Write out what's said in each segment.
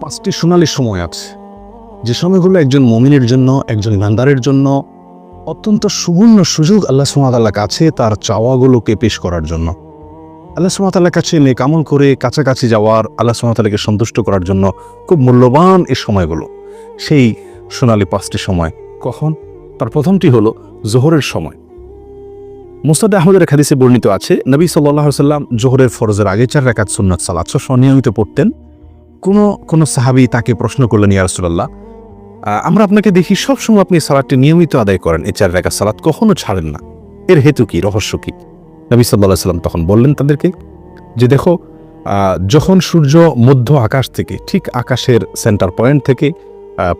পাঁচটি সোনালি সময় আছে। যে সময়গুলো একজন মমিনের জন্য, একজন ইমানদারের জন্য অত্যন্ত সুবর্ণ সুযোগ আল্লাহ সুমাতাল্লাহ কাছে তার চাওয়াগুলোকে পেশ করার জন্য। আল্লাহ সুমাতাল্লাহ কাছে নেক আমল করে কাছাকাছি যাওয়ার আল্লাহ সুমাতাল্লাহকে সন্তুষ্ট করার জন্য খুব মূল্যবান এ সময়গুলো। সেই সোনালি পাঁচটি সময় কখন? তার প্রথমটি হলো জোহরের সময়। মুস্তাদ আহমদের হাদিসে বর্ণিত আছে, নবী সাল্লাহ সাল্লাম জোহরের ফরজের আগে চার রাকাত সুন্নত সালাত নিয়মিত পড়তেন। কোনো কোনো সাহাবি তাকে প্রশ্ন করলেন ইয়া রাসূলুল্লাহ আহ, আমরা আপনাকে দেখি সবসময় আপনি সালাদটি নিয়মিত আদায় করেন। এ চার রাকাত সালাত কখনো ছাড়েন না। এর হেতু কি? রহস্য কি? নবী সাল্লাহ সাল্লাম তখন বললেন তাদেরকে যে দেখো যখন সূর্য মধ্য আকাশ থেকে ঠিক আকাশের সেন্টার পয়েন্ট থেকে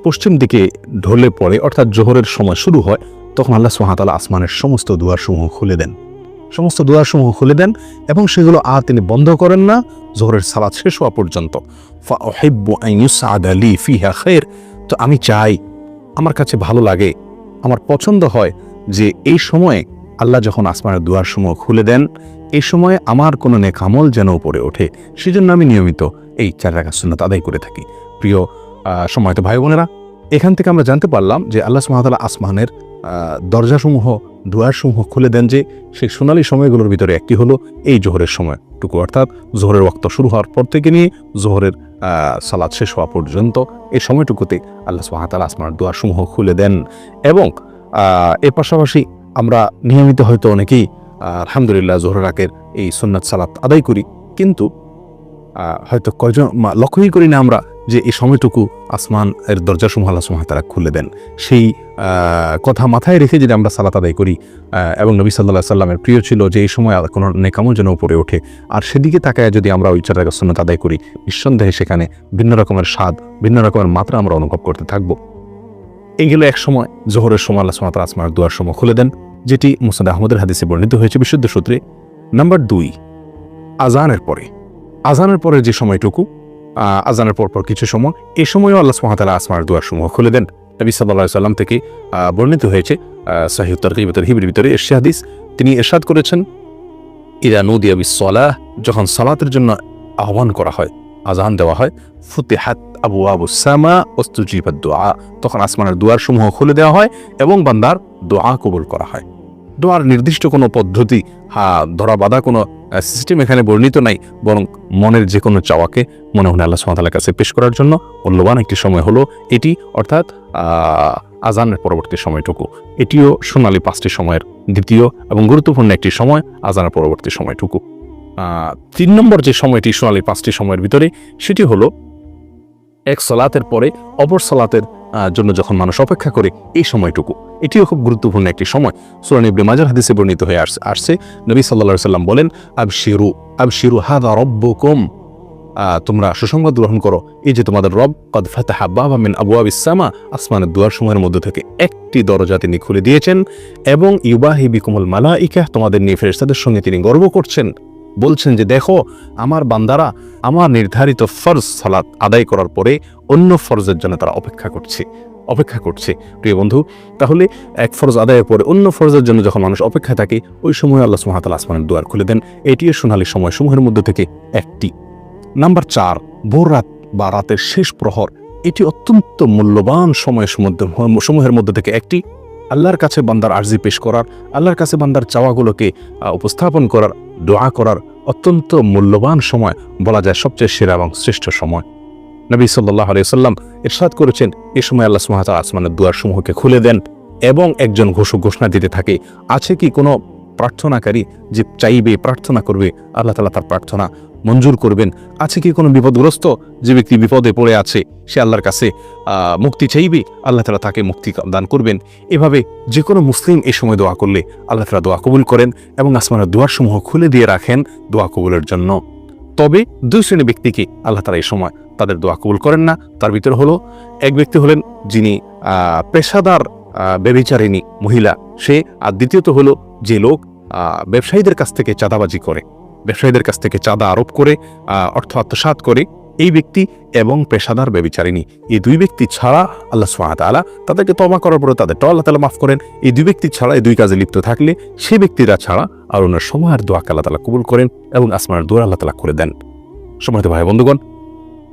পশ্চিম দিকে ঢলে পড়ে অর্থাৎ জোহরের সময় শুরু হয় তখন আল্লাহ সুহাতালা আসমানের সমস্ত দুয়ারসমূহ খুলে দেন। সমস্ত দোয়াসমূহ খুলে দেন এবং সেগুলো আর তিনি বন্ধ করেন না। জোহরের সালাদ শেষ হওয়া পর্যন্ত। তো আমি চাই, আমার কাছে ভালো লাগে, আমার পছন্দ হয় যে এই সময়ে আল্লাহ যখন আসমানের দোয়ারসমূহ খুলে দেন, এই সময়ে আমার কোনো নেকামল যেন উপরে ওঠে। সেজন্য আমি নিয়মিত এই চার রাখা সুন্নত আদায় করে থাকি। প্রিয় সময়ত ভাই বোনেরা, এখান থেকে আমরা জানতে পারলাম যে আল্লাহ সুমাতাল্লাহ আসমানের দরজাসমূহ দুয়ারসমূহ খুলে দেন যে সেই সোনালি সময়গুলোর ভিতরে একটি হলো এই জোহরের সময়টুকু অর্থাৎ জোহরের ওক্ত শুরু হওয়ার পর থেকে নিয়ে জোহরের সালাদ শেষ হওয়া পর্যন্ত এই সময়টুকুতে আল্লাহ সুহাতাল আসমার দুয়ারসমূহ খুলে দেন এবং এর পাশাপাশি আমরা নিয়মিত হয়তো অনেকেই আলহামদুলিল্লাহ জোহর রাকের এই সুন্নাত সালাত আদায় করি। কিন্তু হয়তো কয়জন লক্ষ্যই করি না আমরা যে এই সময়টুকু আসমান এর দরজাসমূহ আল্লাহ সুহাতারা খুলে দেন। সেই কথা মাথায় রেখে যদি আমরা সালাত আদায় করি এবং নবী সাল্লাহ সাল্লামের প্রিয় ছিল যে এই সময় কোনো নেকামও যেন উপরে ওঠে, আর সেদিকে তাকায় যদি আমরা ওই চার সুন্নত আদায় করি, নিঃসন্দেহে সেখানে ভিন্ন রকমের স্বাদ, ভিন্ন রকমের মাত্রা আমরা অনুভব করতে থাকব। এই গেল এক সময়, জোহরের সময় আল্লাহ সুমাত আসমার দুয়ার সময় খুলে দেন, যেটি মুসাদ আহমদের হাদিসে বর্ণিত হয়েছে বিশুদ্ধ সূত্রে। নাম্বার দুই আজানের পরে। আজানের পরে যে সময়টুকু আজানের পর পর কিছু সময় এই সময়ও আল্লাহ সুমাতালা আসমার দুয়ার সমূহ খুলে দেন। নবী সাল্লাহ সাল্লাম থেকে বর্ণিত হয়েছে সাহিদ তরকিবতর হিবির ভিতরে এরশে হাদিস। তিনি এরশাদ করেছেন ইরা নদিয়া বিসলাহ যখন সালাতের জন্য আহ্বান করা হয়, আজান দেওয়া হয়, ফুতেহাত আবু আবু সামা অস্তুজিবাদ দোয়া তখন আসমানের দুয়ার সমূহ খুলে দেওয়া হয় এবং বান্দার দোয়া কবুল করা হয়। দোয়ার নির্দিষ্ট কোনো পদ্ধতি ধরা বাঁধা কোনো সিস্টেম এখানে বর্ণিত নাই। বরং মনের যে কোনো চাওয়াকে মনে মনে আল্লাহ সুমাতালার কাছে পেশ করার জন্য মূল্যবান একটি সময় হলো এটি, অর্থাৎ আজানের পরবর্তী সময়টুকু। এটিও সোনালী পাঁচটি সময়ের দ্বিতীয় এবং গুরুত্বপূর্ণ একটি সময় আজানের পরবর্তী সময়টুকু। তিন নম্বর যে সময়টি সোনালী পাঁচটি সময়ের ভিতরে, সেটি হলো এক সলাতের পরে অপর সলাতের জন্য যখন মানুষ অপেক্ষা করে এই সময়টুকু। এটিও খুব গুরুত্বপূর্ণ একটি সময়। সুরান ইবনে মাজার হাদিসে বর্ণিত হয়ে আসছে আসছে নবী সাল্লা সাল্লাম বলেন আব শিরু আব শিরু হাদা আহ, তোমরা সুসংবাদ গ্রহণ করো এই যে তোমাদের রব কদ ফাতাহা বাবা মিন আবু আবিসামা আসমানের দুয়ার সময়ের মধ্যে থেকে একটি দরজা তিনি খুলে দিয়েছেন এবং ইউবাহি বিকুমুল মালাইকা তোমাদের নিয়ে ফেরেশতাদের সঙ্গে তিনি গর্ব করছেন। বলছেন যে, দেখো, আমার বান্দারা আমার নির্ধারিত ফরজ সালাত আদায় করার পরে অন্য ফরজের জন্য তারা অপেক্ষা করছে অপেক্ষা করছে। প্রিয় বন্ধু, তাহলে এক ফরজ আদায়ের পরে অন্য ফরজের জন্য যখন মানুষ অপেক্ষায় থাকে, ওই সময় আল্লাহ সুহাতাল আসমানের দুয়ার খুলে দেন। এটিও সোনালী সময় সমূহের মধ্যে থেকে একটি। নাম্বার চার, ভোর রাত বা রাতের শেষ প্রহর, এটি অত্যন্ত মূল্যবান সময় সমূহের মধ্যে থেকে একটি। আল্লাহর কাছে বান্দার আর্জি পেশ করার, আল্লাহর কাছে বান্দার চাওয়াগুলোকে উপস্থাপন করার দোয়া করার অত্যন্ত মূল্যবান সময় বলা যায় সবচেয়ে সেরা এবং শ্রেষ্ঠ সময়। নবী সাল্লাহ আলিয়াল্লাম ইরশাদ করেছেন, এ সময় আল্লাহ সুমাহাত আসমানের দুয়ার সমূহকে খুলে দেন এবং একজন ঘোষক ঘোষণা দিতে থাকে, আছে কি কোনো প্রার্থনাকারী যে চাইবে, প্রার্থনা করবে, আল্লাহ তালা তার প্রার্থনা মঞ্জুর করবেন। আছে কি কোনো বিপদগ্রস্ত? যে ব্যক্তি বিপদে পড়ে আছে সে আল্লাহর কাছে মুক্তি চাইবে? আল্লাহ তালা তাকে মুক্তি দান করবেন। এভাবে যে কোনো মুসলিম এই সময় দোয়া করলে আল্লাহ তালা দোয়া কবুল করেন এবং আসমানের দুয়ার সমূহ খুলে দিয়ে রাখেন দোয়া কবুলের জন্য। তবে দুই শ্রেণি ব্যক্তিকে আল্লাহ তালা এই সময় তাদের দোয়া কবুল করেন না। তার ভিতরে হলো এক ব্যক্তি হলেন যিনি পেশাদার আহ, ব্যভিচারিণী মহিলা। সে আর দ্বিতীয়ত হলো যে লোক ব্যবসায়ীদের কাছ থেকে চাঁদাবাজি করে। ব্যবসায়ীদের কাছ থেকে চাঁদা আরোপ করে অর্থ আত্মসাত করে এই ব্যক্তি এবং পেশাদার ব্যবিচারিণী। এই দুই ব্যক্তি ছাড়া আল্লাহ সুহাত আলা তাদেরকে তমা করার পরে তাদের টল তালা মাফ করেন। এই দুই ব্যক্তি ছাড়া, এই দুই কাজে লিপ্ত থাকলে সে ব্যক্তিরা ছাড়া আর ওনার সময়ের দোয়াকে আল্লাহ তালা কবুল করেন এবং আসমানের দোয়ার আল্লাহ তালা করে দেন। সময় ভাই বন্ধুগণ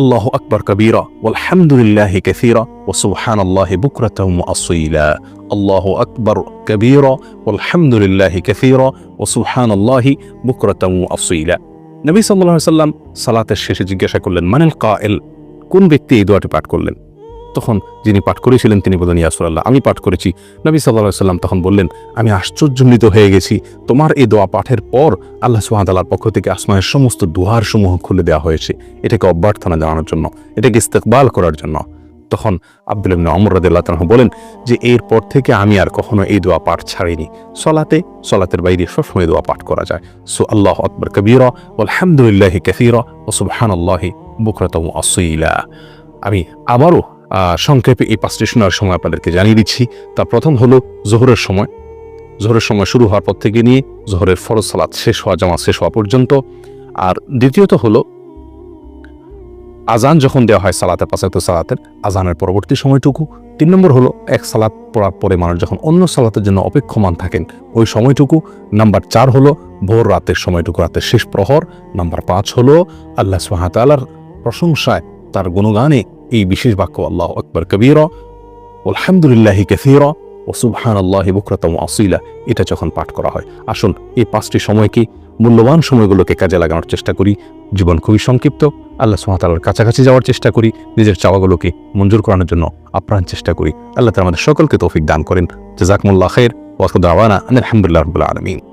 আল্লাহ আকবর কবীরা ওয়ালহামদুলিল্লাহি কাসীরা ওয়া সুবহানাল্লাহি বুকরাতাও ওয়া আসীলা আল্লাহু আকবর কবীরা ওয়ালহামদুলিল্লাহি কাসীরা ওয়া সুবহানাল্লাহি বুকরাতাও ওয়া আসীলা নবী সাল্লাল্লাহু আলাইহি সাল্লাম সালাতের শেষে জিজ্ঞাসা করলেন মানেল কায়েল কোন ব্যক্তি এই দোয়াটি পাঠ করলেন? তখন যিনি পাঠ করেছিলেন তিনি বলেন ইয়াসুল্লাহ আমি পাঠ করেছি। নবী সাল্লাহ সাল্লাম তখন বললেন, আমি আশ্চর্যান্বিত হয়ে গেছি। তোমার এই দোয়া পাঠের পর আল্লাহ সুহাদালার পক্ষ থেকে আসমায়ের সমস্ত দুয়ার সমূহ খুলে দেওয়া হয়েছে। এটাকে অভ্যর্থনা জানানোর জন্য, এটাকে ইস্তেকবাল করার জন্য। তখন আব্দুল ইবনে তাআলা বলেন, যে এরপর থেকে আমি আর কখনো এই দোয়া পাঠ ছাড়িনি। সলাতে, সলাতের বাইরে সবসময় দোয়া পাঠ করা যায়। সো আল্লাহ আকবর, কবীরা আলহামদুলিল্লাহি কাসীরা ও সুবহানাল্লাহি বুকরাতাও আসীলা। আমি আবারও সংক্ষেপে এই পাঁচটি শোনার সময় আপনাদেরকে জানিয়ে দিচ্ছি। তা প্রথম হলো জোহরের সময়। জোহরের সময় শুরু হওয়ার পর থেকে নিয়ে জোহরের ফরজ সালাত শেষ হওয়া, জামাত শেষ হওয়া পর্যন্ত। আর দ্বিতীয়ত হলো আজান যখন দেওয়া হয় সালাতের পাশাতে সালাতের আজানের পরবর্তী সময়টুকু। তিন নম্বর হলো এক সালাত পড়ার পরে মানুষ যখন অন্য সালাতের জন্য অপেক্ষমান থাকেন, ওই সময়টুকু। নাম্বার চার হলো ভোর রাতের সময়টুকু, রাতের শেষ প্রহর। নাম্বার পাঁচ হলো আল্লাহ সুহাতালার প্রশংসায় তার গুণগানে এই বিশেষ বাক্য, আল্লাহ আকবর, কবিরা আলহামদুলিল্লাহি কাসীরা ও সুবহান আল্লাহ বুকরাতম আসিলা, এটা যখন পাঠ করা হয়। আসুন, এই পাঁচটি সময়কে, মূল্যবান সময়গুলোকে কাজে লাগানোর চেষ্টা করি। জীবন খুবই সংক্ষিপ্ত, আল্লাহ সুহাতালার কাছাকাছি যাওয়ার চেষ্টা করি, নিজের চাওয়াগুলোকে মঞ্জুর করানোর জন্য আপ্রাণ চেষ্টা করি। আল্লাহ তালা আমাদের সকলকে তৌফিক দান করেন। জাজাকমুল্লাহ খের ওয়াসুদ আলহামদুলিল্লাহ রবুল্লা আলমিন।